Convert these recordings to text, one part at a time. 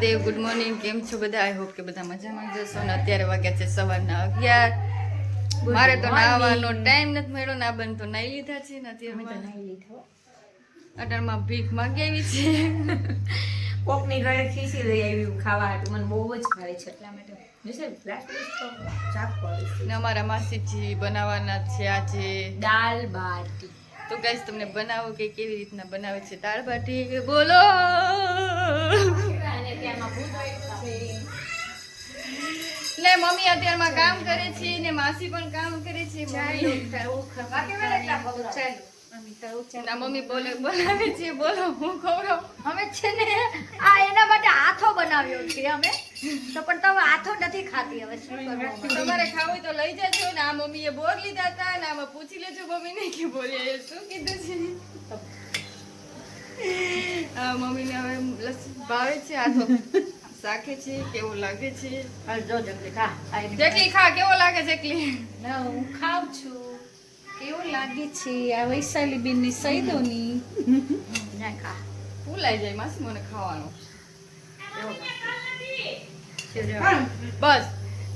દેવ good morning કેમ છો બધા? આઈ હોપ કે બધા મજામાં જશો ને અત્યારે વાગ્યા છે સવારના અગિયાર. મારે તો નાવાનો ટાઈમ નથી મળ્યો ના બન તો નાઈ લીધા છે ને અત્યારે અટારમાં ભીખ માંગી આવી છે. કોકની ઘરે ખીસી લઈ આવી ખાવા હાટુ મને બહુ જ ભાવે છે એટલા માટે. તો. ને અમારા માસીજી બનાવવાના છે આજે. દાલ બાટી. તો ગાઈસ તમને બનાવો કે કેવી રીતના બનાવે છે? દાળ બાટી બોલો? મમ્મી અત્યારમાં કામ કરે છે ને માસી પણ કામ કરે છે. મમ્મી. બોલે બોલાવે છે બોલો હું ખવડાવું? અમે છે ને આ એના માટે આથો બનાવ્યો છે અમે. તો પણ તમે આથો નથી ખાતી હવે? તમારે ખાવું તો લઈ જજો. ને આ મમ્મીએ બોર લીધા હતા ને આમાં પૂછી લેજો મમ્મીને કે બોલીએ શું કીધું છે? મમ્મીને હવે લસ્સી ભાવે છે આ તો છે કેવું લાગે છે? જો જલ્દી ખા જેટલી ખા. કેવો લાગે છે એકલી ના હું ખાઉં છું. કેવું લાગે છે આ વૈશાલી બેનની સૈદોની? ના ખા. ભૂલાઈ જાય માસી મને ખાવાનું. બસ.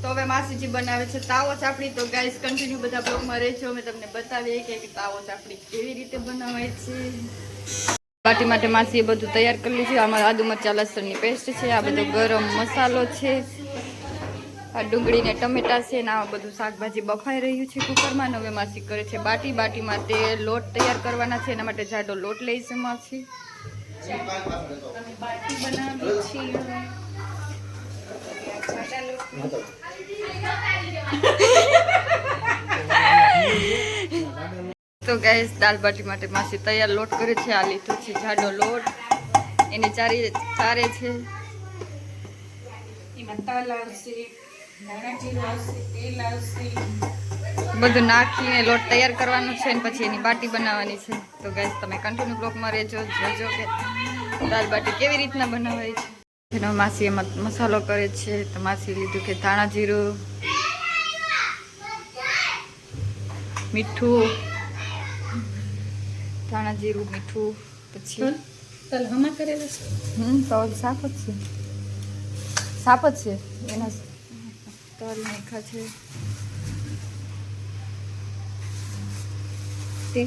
તો હવે માસીજી બનાવે છે તાવો ચાપડી. તો ગાઈસ કન્ટિન્યુ બધા બ્લોગમાં રહેજો. અમે તમને બતાવીએ કે તાવો ચાપડી કેવી રીતે બનાવાય છે. બાટી માટે માસીએ બધું તૈયાર કરી લીધું આમાં આદુ મરચા લસણની પેસ્ટ છે આ બધો ગરમ મસાલો છે આ ડુંગળીને ટમેટા છે ને આ બધું શાકભાજી બફાઈ રહ્યું છે કુકરમાં નવે હવે માસી કરે છે બાટી બાટી માટે લોટ તૈયાર કરવાના છે એના માટે જાડો લોટ લઈ છે માસી બાટી બનાવી છે તો ગેસ દાલ બાટી માટે માસી તૈયાર લોટ કરે છે. આ લીધો છે જાડો લોટ. એને ચારી ચારે છે. બધું નાખીને લોટ તૈયાર કરવાનો છે અને પછી એની બાટી બનાવવાની છે. તો ગેસ તમે કન્ટિન્યુ બ્લોકમાં રહેજો જોજો કે દાલ બાટી કેવી રીતના બનાવાય છે. એનો માસી એમાં મસાલો કરે છે. તો માસી લીધું કે ધાણા જીરું મીઠું ધાણા જીરું મીઠું પછી તલ હમા કરેલા છે હમ તલ સાપ જ છે. સાપ જ છે? એના તલ નાખ્યા છે. તે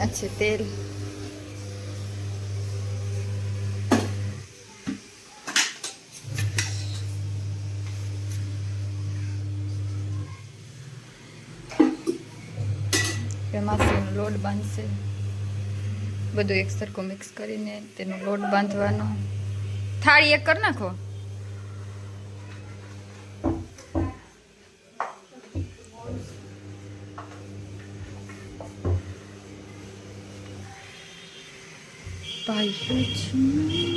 અચ્છા તેલ. એમાં તેનો લોટ બાંધશે. બધું એક સરખું મિક્સ કરીને તેનો લોટ બાંધવાનો. થાળી એક કરી નાખો. પાયું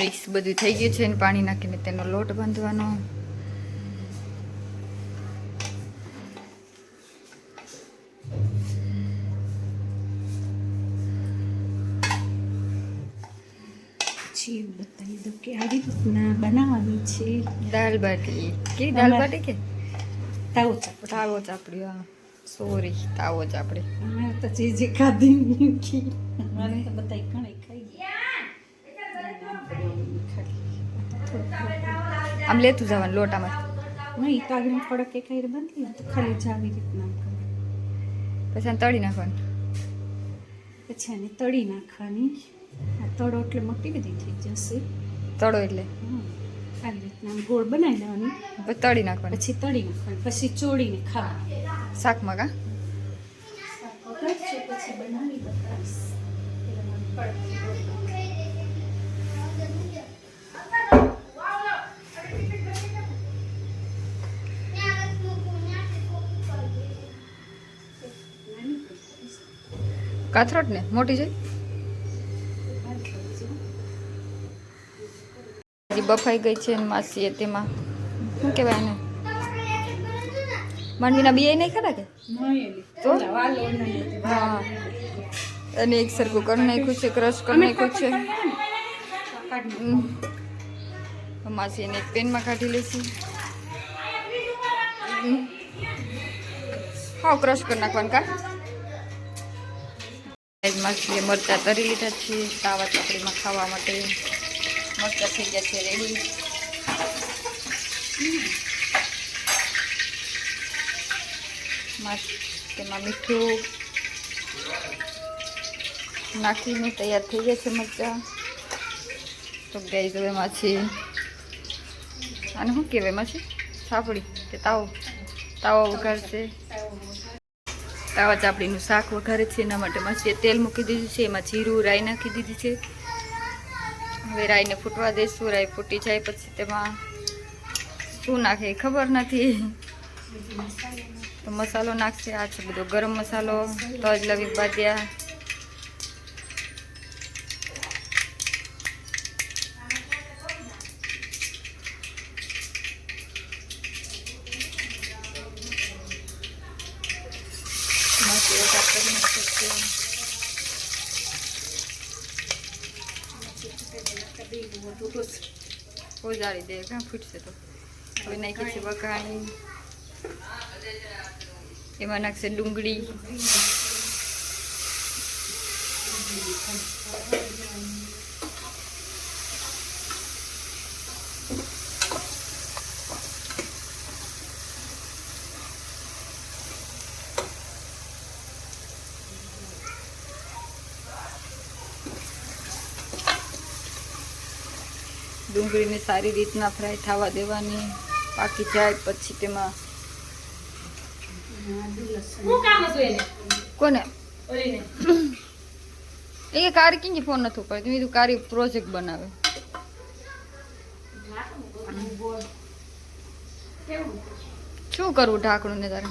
મિક્સ બધું થઈ ગયું છે અને પાણી નાખીને તેનો લોટ બાંધવાનો. પછી બતાવી દઉં કે આવી રીતના બનાવવાની છે. દાલ બાટી. કે દાલ બાટી કે? તાવો ચાપડ. તાવો ચાપડી હા. સોરી તાવો ચાપડી. અમારે તો જે જે ખાધી મૂકી. અમારે તો બતાવી ઘણી ખાઈ ગયા. આમ લેતું જવાનું લોટામાં. નહીં તો આગળ થોડાક એક હારે બાંધી તો ખાલી જાવી રીતના પછી તળી નાખવાનું. પછી આને તળી નાખવાની. આ તળો એટલે મોટી બધી થઈ જશે. તળો એટલે. આવી રીતના ગોળ બનાવી દેવાની. પછી તળી નાખવાની. પછી તળી નાખવાની પછી ચોળીને ખાવાની. શાકમાં કા? શાક પછી બનાવી બતાવીશ પેલા મને પડતી ગોળ બનાવી. કાથરોટ ને મોટી જઈ બફાઈ ગઈ છે માસી માસીએ તેમાં શું કહેવાય એને? માંડવીના બિયા નહીં ખરા કે? તો? હા. અને એક સરખું કરી નાખ્યું છે ક્રશ કરી નાખ્યું છે. માસી એને એક પેનમાં કાઢી લેશું. હા ક્રશ કરી નાખવાનું કા? માછલી મરચાં તરી લીધા છે. તાવા ચાપડીમાં ખાવા માટે મરચાં થઈ ગયા છે રેડી. તેમાં મીઠું નાખીને તૈયાર થઈ ગયા છે મરચાં. તો ગાઈઝ હવે માછી આને શું કહેવાય? માછી સાપડી કે તાવો. તાવો વઘારશે તાવા ચાપડીનું શાક વઘારે છે, એના માટે માસીએ તેલ મૂકી દીધું છે, એમાં જીરું, રાઈ નાખી દીધી છે. હવે રાઈને ફૂટવા દઈશું રાઈ ફૂટી જાય પછી તેમાં શું નાખે ખબર નથી. તો મસાલો નાખશે, આ છે બધો ગરમ મસાલો, તજ, લવિંગ બાદિયા માસી એવું કાંઈક કરી નાખે છે. ઓજારી દે ક્યાં ફૂટશે તો હવે નાખી છે વઘાણી એમાં નાખશે ડુંગળી ડુંગળીને સારી રીતના ફ્રાય થવા દેવાની. પાકી જાય પછી તેમાં કોને? એ કારી કેમ ફોન નથી પડે તમે કીધું કારી પ્રોજેક્ટ બનાવે. શું કરવું ઢાંકણું ને તારે?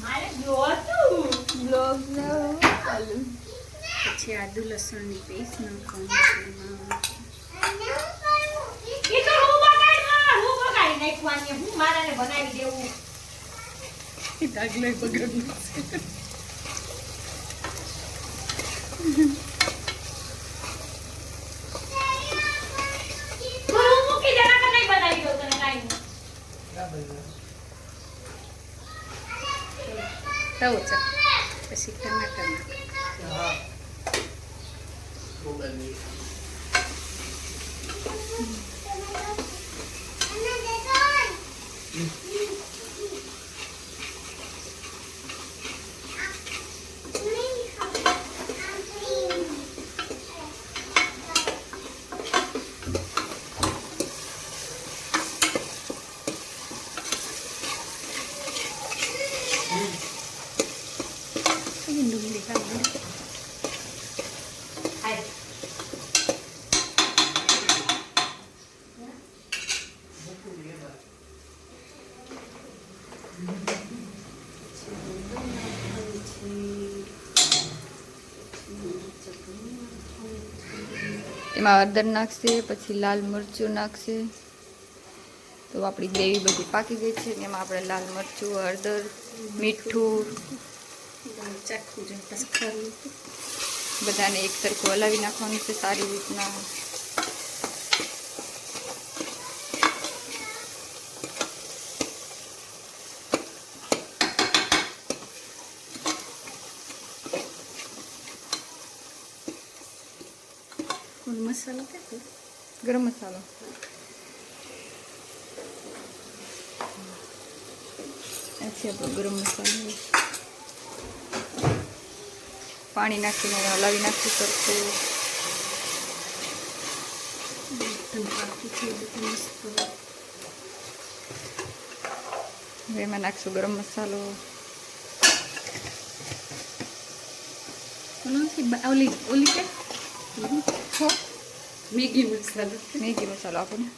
મારે જોતું પછી આદુ લસણની પેસ્ટ નાખવાની હું મારાને બનાવી દેવું. ડાગલો નહીં. તવો છે પછી ટમાટર નાખ ડુંગળી ખાવાની હાય. એમાં હળદર નાખશે, પછી લાલ મરચું નાખશે. તો આપણી ગ્રેવી બધી પાકી ગઈ છે એમાં આપણે લાલ મરચું, હળદર, મીઠું, બધાને એક સરખું હલાવી નાખવાનું છે સારી રીતના. મસાલો કે ગરમ મસાલો. છે આપણો ગરમ મસાલો પાણી નાખીને હલાવી નાખી સરખું. હવે એમાં નાખશું ગરમ મસાલો. ઓલી ઓલી કે મેગી મસાલો. મેગી મસાલો આપો ને.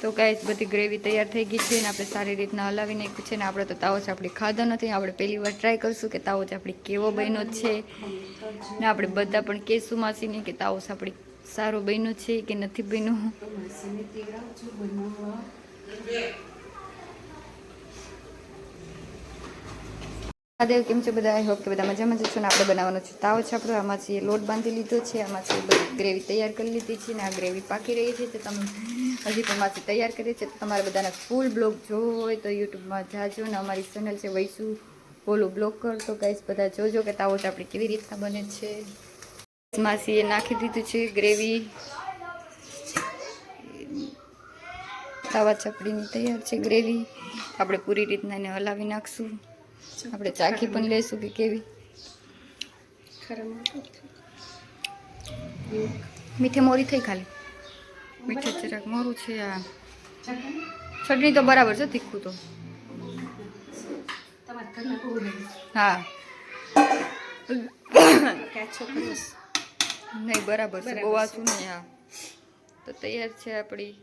તો ગાઈસ બધી ગ્રેવી તૈયાર થઈ ગઈ છે ને આપણે સારી રીતના હલાવી નાખ્યું છે ને આપણે તો તાવો ચાપડી ખાધો નથી. આપણે પહેલી વાર ટ્રાય કરશું કે તાવો ચાપડી કેવો બન્યો છે. ને આપણે બધા પણ કહેશું માસીને કે તાવો ચાપડી સારો બન્યો છે કે નથી બન્યો માસીને તેડાવજો બનાવવા મહાદેવ, કેમ છે બધા? આઈ હોપ કે બધા મજામાં જ છો ને આપણે બનાવવાનો છે તાવો છે આપણો. આમાંથી લોટ બાંધી લીધો છે, આમાંથી ગ્રેવી તૈયાર કરી લીધી છે ને આ ગ્રેવી પાકી રહી છે, તો તમે હજી પણ માંથી તૈયાર કરી છે. તો તમારે બધાને ફૂલ બ્લોગ જોવો હોય તો યુટ્યુબમાં જાજો ને અમારી ચેનલ છે વૈસુ બોલું બ્લોગ કર. તો ગાઈસ બધા જોજો કે તાવો આપણી કેવી રીતના બને છે. માસીએ નાખી દીધું છે ગ્રેવી. તાવા ચપડીની તૈયાર છે ગ્રેવી. આપણે પૂરી રીતના એને હલાવી નાખશું. આપણે ચાખી પણ લઈશું કે કેવી? મીઠે મોરી થઈ ખાલી. મીઠે જરાક મોરું છે આ. ચટણી તો બરાબર છે, તીખું તો. હા. નહીં, બરાબર છે. બોવાતું નહીં, હા. તો તૈયાર છે આપણી.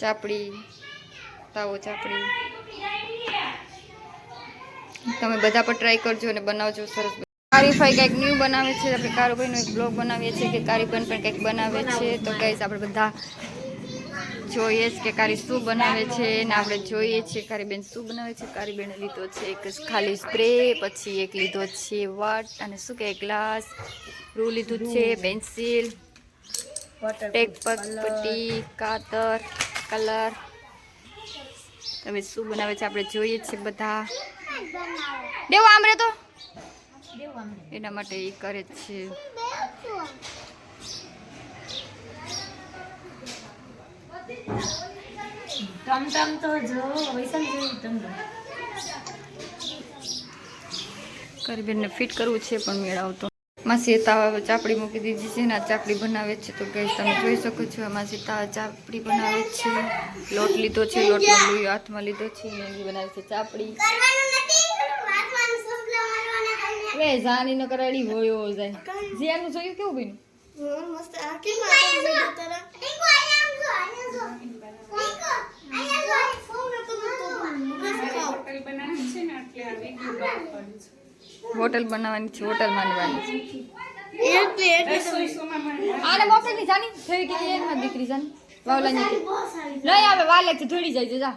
ચાપડી. તાવો ચાપડી. તમે બધા પણ ટ્રાય કરજો અને બનાવજો સરસ કારીફાઈ કંઈક ન્યૂ બનાવે છે આપણે કારુભાઈનો એક બ્લોગ બનાવીએ છીએ કે કારીબન પણ કંઈક બનાવે છે. તો કહીશ આપણે બધા જોઈએ જ કે કારી શું બનાવે છે ને આપણે જોઈએ છીએ કારીબેન શું બનાવે છે. કારીબેને લીધો છે એક ખાલી સ્પ્રે પછી એક લીધો છે વટ અને શું કે ગ્લાસ રૂ લીધું છે પેન્સિલ ટેક પટ્ટી કાતર કલર તમે શું બનાવે છે આપણે જોઈએ છીએ બધા. દેવો આમ રે તો એના માટે એ કરે જ છે. તો જો વૈશાલ કરીબેનને ફિટ કરવું છે પણ મેળવતો માસી તાવા ચાપડી મૂકી દીધી છે ને આ ચાપડી બનાવે છે તો ગઈ તમે જોઈ શકો છો માસી તાવા ચાપડી બનાવે છે. લોટ લીધો છે લોટનો લોહી હાથમાં લીધો છે ને બનાવે છે ચાપડી. વે જાની ન કરાડી હોયો જાય. જીયાનું જોયું કેવું બન્યું? હોટલ બનાવી છે ને એટલે આ વેગી છે. હોટલ બનાવવાની છે હોટલ માંડવાની છે. આને મોકલ જાની? થઈ ગઈ માં દીકરી જાની. વાવલાની લઈ આવે વાલે છે થોડી જાય છે જા.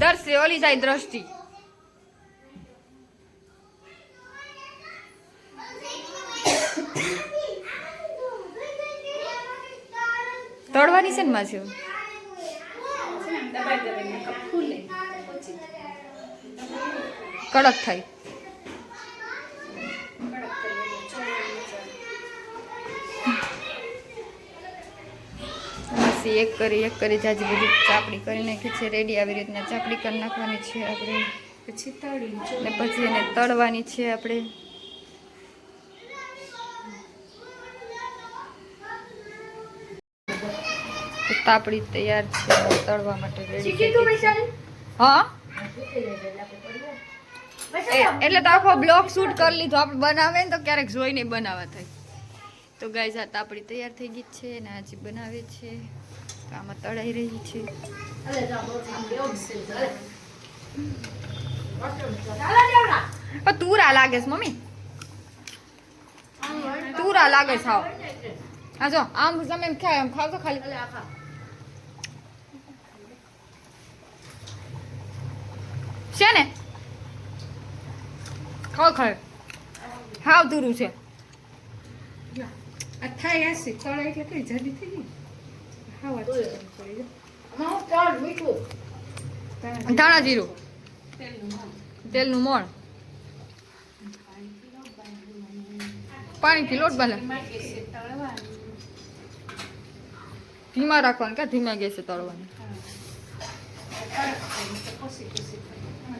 દર્શે ઓલી જાય દ્રષ્ટિ. તળવાની છે ને પછી કડક થાય. માસી એક કરી એક કરી જાજી બધી ચાપડી કરી નાખી છે. રેડી આવી રીતના ચાપડી કરી નાખવાની છે આપણે. પછી તળી ને પછી એને તળવાની છે આપણે. તો તાપડી તૈયાર છે તળવા માટે રેડી હા? એટલે તો આખો બ્લોક શૂટ કરી લીધો. આપણે બનાવે ને તો ક્યારેક જોઈને બનાવવા થાય. તો ગાય આ તાપડી તૈયાર થઈ ગઈ છે ને આજે બનાવે છે. તો આમાં તળાઈ રહી છે. તુરા લાગે છે મમ્મી. તુરા લાગે છે હાવ હા જો આમ તમે એમ ખાય એમ ખાવ તો ખાલી. છે ને? ખર ખાવ હાવ તુરું છે. આ થાય આસી તળે એટલે કઈ જલ્દી થઈ ગઈ ખાવા ધાણા જીરું. તેલનું મોણ. પાણીથી લોટ તળવાનું ધીમા રાખવાનું કે ધીમા ગેસે તળવાનું?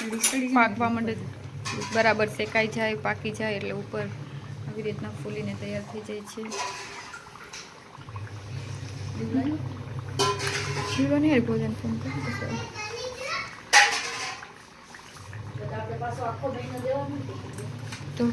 પાકવા માંડે બરાબર શેકાઈ જાય પાકી જાય એટલે ઉપર આવી રીતના ફૂલીને તૈયાર થઈ જાય છે. ભોજન ફોન કરી તો